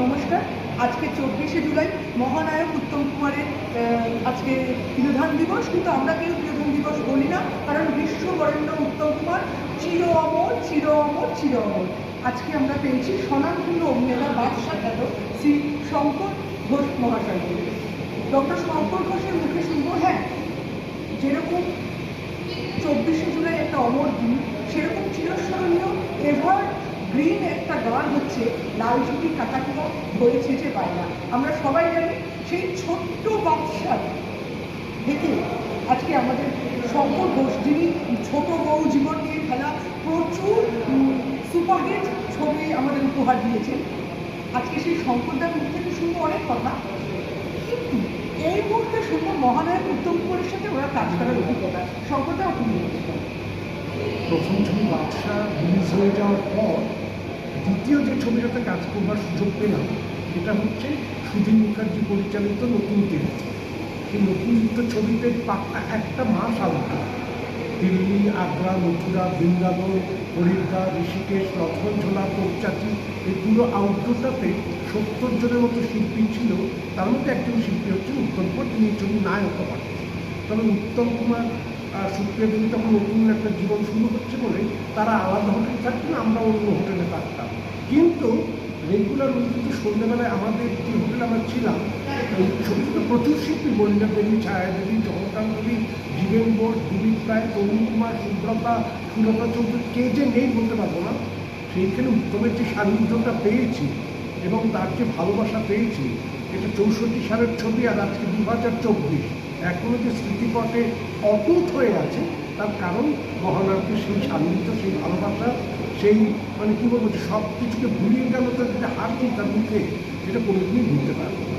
নমস্কার। আজকে চব্বিশে জুলাই, মহানায়ক উত্তম কুমারের আজকে তিরোধান দিবস, কিন্তু আমরা কেউ তিরোধান দিবস বলি না, কারণ বিশ্ববরেণ্য উত্তম কুমার, চির অমর চির অমর চির অমর। আজকে আমরা পেয়েছি স্বনামধন্য অভিনেতা বাদশাহ খ্যাত শ্রী শঙ্কর ঘোষ মহাশয়কে ডক্টর শঙ্কর ঘোষের মুখে শুনব হ্যাঁ যেরকম চব্বিশে জুলাই একটা অমর দিন, সেরকম চিরস্মরণীয় এভার গ্রিন একটা গান হচ্ছে, লাল ছুটি কাটাকুয়া হয়েছে যে পায়না আমরা সবাই জানি সেই ছোট্ট বাদশার দেখে আজকে আমাদের ঘোষ যিনি ছোট বউ জীবন নিয়ে খেলা, প্রচুর সুপারহিট ছবি আমাদের উপহার দিয়েছেন। আজকে সেই শঙ্করদার মুখ থেকে শুনব অনেক কথা। এই মুহূর্তে শুনব মহানায়ক উত্তম কুমারের সাথে ওরা কাজ করার অভিজ্ঞতা। বলুন। প্রথম ছবি বাদশা রিলিজ হয়ে যাওয়ার পর দ্বিতীয় যে ছবিটাতে কাজ করবার সুযোগ পেলাম, সেটা হচ্ছে সুধীর মুখার্জি পরিচালিত নতুন তীর্থ সেই নতুন তীর্থ ছবিতে পাক্কা একটা মাস আলাদা। দিল্লি, আগ্রা, মথুরা বৃন্দাবন হরিদ্বার, ঋষিকেশ রথনঝোলা পৌচাচি এই পুরো আউটডোরটাতে সত্তর জনের মতো শিল্পী ছিল। তার মধ্যে একজন শিল্পী হচ্ছেন উত্তম কুমার। তিনি ছবি নায়ক হন তবে উত্তম কুমার সুপ্রিয়া দেবী তখন নতুন একটা জীবন শুরু হচ্ছে বলে তারা আলাদা হোটেলে থাকতেন আমরা অন্য হোটেলে থাকতাম। কিন্তু রেগুলার কিন্তু সন্ধ্যেবেলায় আমাদের যে হোটেলে আমরা ছিলাম, ওই ছবিতে তো প্রচুর শিল্পী বলিনা দেবী, ছায়া দেবী জগৎকান্তী জীবেন বোস, দিলীপ রায়, তরুণ কুমার, সুব্রতা, সুলতা চৌধুরী, কে যে নেই বলতে পারব না। সেইখানে উত্তমের যে সান্নিধ্যটা পেয়েছি এবং তার যে ভালোবাসা পেয়েছি এটা চৌষট্টি সালের ছবি আর আজকে দু হাজার চব্বিশ এখনও যে স্মৃতিপটে অটুট হয়ে আছে, তার কারণ মহানায়কের সেই সান্নিধ্য, সেই ভালোবাসা, সেই মানে কী বলব সব কিছুকে ভুলিয়ে গেল তার যেটা হাসি তার মুখে সেটা কোনোদিনই ভুলতে পারব।